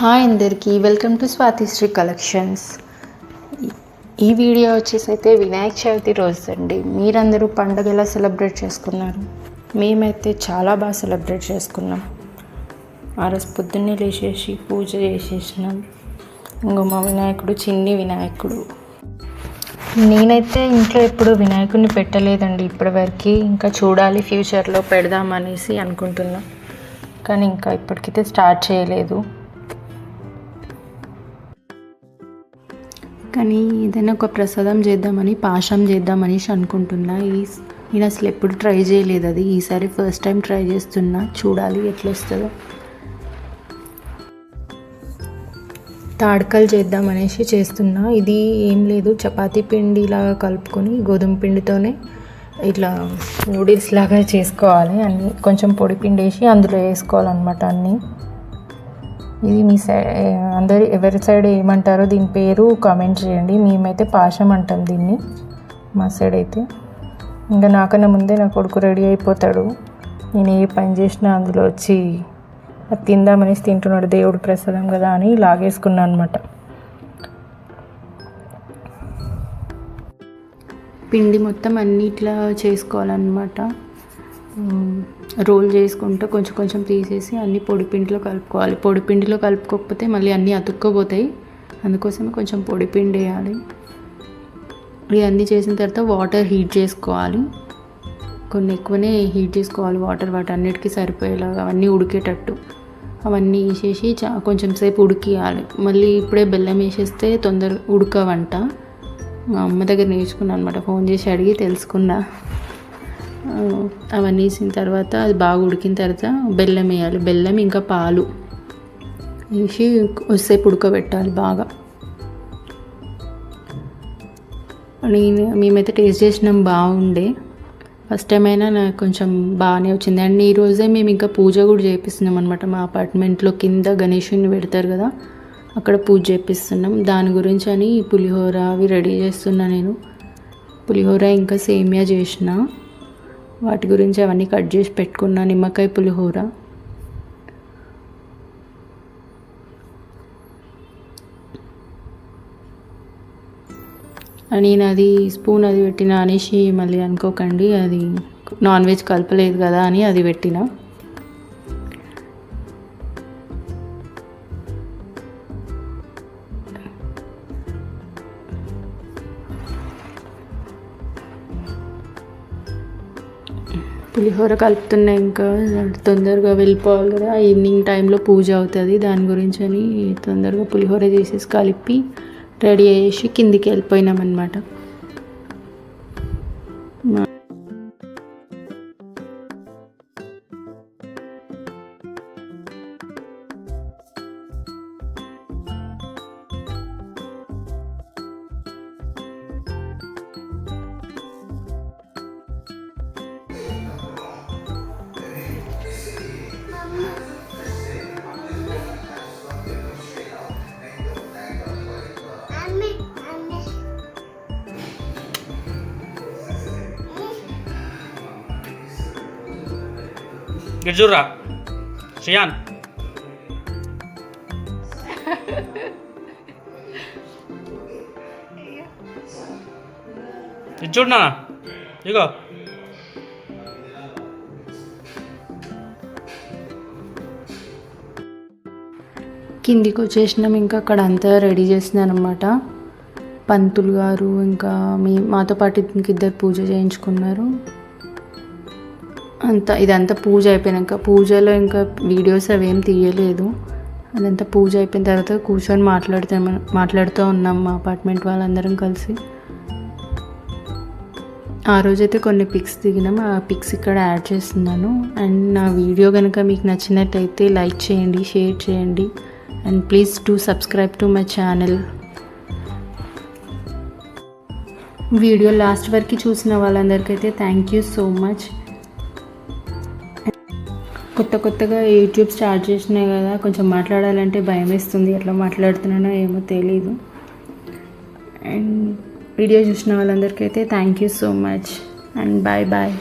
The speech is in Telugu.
హాయ్ అందరికీ వెల్కమ్ టు స్వాతిశ్రీ కలెక్షన్స్. ఈ వీడియో వచ్చేసి అయితే వినాయక చవితి రోజు అండి మీరందరూ పండుగ ఎలా సెలబ్రేట్ చేసుకున్నారు? మేమైతే చాలా బాగా సెలబ్రేట్ చేసుకున్నాం. ఆ రోజు పొద్దున్నే లేచేసి పూజ చేసేసినాం. ఇంకో మా వినాయకుడు చిన్ని వినాయకుడు. నేనైతే ఇంట్లో ఎప్పుడు వినాయకుడిని పెట్టలేదండి ఇప్పటివరకు. ఇంకా చూడాలి ఫ్యూచర్లో పెడదామనేసి అనుకుంటున్నాం. కానీ ఇంకా ఇప్పటికైతే స్టార్ట్ చేయలేదు. కానీ ఏదైనా ఒక ప్రసాదం చేద్దామని పాశం చేద్దామనేసి అనుకుంటున్నా. ఈ నేను అసలు ఎప్పుడు ట్రై చేయలేదు అది. ఈసారి ఫస్ట్ టైం ట్రై చేస్తున్నా. చూడాలి ఎట్లా వస్తుందో తాడకలు చేద్దామనేసి చేస్తున్నా. ఇది ఏం లేదు. చపాతీ పిండి లాగా కలుపుకొని గోధుమ పిండితోనే ఇట్లా నూడిల్స్ లాగా చేసుకోవాలి అన్ని. కొంచెం పొడి పిండి వేసి అందులో వేసుకోవాలన్నమాట అన్నీ. ఇది మీ సైడ్ అందరి ఎవరి సైడ్ ఏమంటారో దీని పేరు కామెంట్ చేయండి. మేమైతే పాశం అంటాం దీన్ని మా సైడ్ అయితే. ఇంకా నాకన్నా ముందే నా కొడుకు రెడీ అయిపోతాడు. నేను ఏ పని చేసినా అందులో వచ్చి అది తిందామనేసి తింటున్నాడు. దేవుడు ప్రసాదం కదా అని లాగేసుకున్నాను అనమాట పిండి మొత్తం అన్నిట్లా చేసుకోవాలన్నమాట. రోల్ చేసుకుంటూ కొంచెం కొంచెం తీసేసి అన్ని పొడిపిండిలో కలుపుకోవాలి. పొడిపిండిలో కలుపుకోకపోతే మళ్ళీ అన్నీ అతుక్కోపోతాయి అందుకోసం కొంచెం పొడిపిండి వేయాలి. ఇవన్నీ చేసిన తర్వాత వాటర్ హీట్ చేసుకోవాలి. కొన్ని ఎక్కువనే హీట్ చేసుకోవాలి వాటర్. వాటి అన్నిటికీ సరిపోయేలాగా అవన్నీ ఉడికేటట్టు. అవన్నీ వేసేసి చా కొంచెం సేపు ఉడికియాలి. మళ్ళీ ఇప్పుడే బెల్లం వేసేస్తే తొందర ఉడకవంట. మా అమ్మ దగ్గర నేర్చుకున్నాను అనమాట ఫోన్ చేసి అడిగి తెలుసుకున్నా. అవన్నీ వేసిన తర్వాత అది బాగా ఉడికిన తర్వాత బెల్లం వేయాలి. బెల్లం ఇంకా పాలు వేసి కొద్దిసేపు ఉడకబెట్టాలి బాగా. నేను మేమైతే టేస్ట్ చేసినాం బాగుండే. ఫస్ట్ టైం అయినా నాకు కొంచెం బాగానే వచ్చింది. అండ్ ఈరోజే మేము ఇంకా పూజ కూడా చేపిస్తున్నాం అనమాట మా అపార్ట్మెంట్లో కింద గణేషుని పెడతారు కదా అక్కడ పూజ చేపిస్తున్నాం. దాని గురించి అని పులిహోర అవి రెడీ చేస్తున్నా నేను. పులిహోర ఇంకా సేమియా చేసిన. వాటి గురించి అవన్నీ కట్ చేసి పెట్టుకున్న నిమ్మకాయ పులిహోర. నేను అది స్పూన్ అది పెట్టిన అనేసి మళ్ళీ అనుకోకండి అది నాన్ వెజ్ కలపలేదు కదా అని అది పెట్టిన. పులిహోర కలుపుతున్నా ఇంకా. తొందరగా వెళ్ళిపోవాలి కదా. ఈవినింగ్ టైంలో పూజ అవుతుంది. దాని గురించి అని తొందరగా పులిహోర చేసేసి కలిపి రెడీ చేసి కిందికి వెళ్ళిపోయినాం అనమాట షియాన్ ఇది చూడనా ఇగో కిందికి వచ్చేసినాం ఇంకా అక్కడ అంతా రెడీ చేసినారనమాట పంతులు గారు ఇంకా మీ మాతో పాటు ఇంకిద్దరు పూజ చేయించుకున్నారు. అంతా ఇదంతా పూజ అయిపోయినాక పూజలో ఇంకా వీడియోస్ అవేం తీయలేదు. అదంతా పూజ అయిపోయిన తర్వాత కూర్చొని మాట్లాడుతూ మాట్లాడుతూ ఉన్నాం మా అపార్ట్మెంట్ వాళ్ళందరం కలిసి. ఆ రోజైతే కొన్ని పిక్స్ దిగినాం ఆ పిక్స్ ఇక్కడ యాడ్ చేస్తున్నాను. అండ్ నా వీడియో కనుక మీకు నచ్చినట్టయితే లైక్ చేయండి షేర్ చేయండి. And please to subscribe to my channel. Video last వరకు చూసిన వాళ్ళందరికైతే థ్యాంక్ యూ సో మచ్. కొత్త కొత్తగా యూట్యూబ్ స్టార్ట్ చేసినాయి కదా కొంచెం మాట్లాడాలంటే భయం వేస్తుంది ఎట్లా మాట్లాడుతున్నానో ఏమో తెలీదు. అండ్ వీడియో చూసిన వాళ్ళందరికీ అయితే thank you so much and bye bye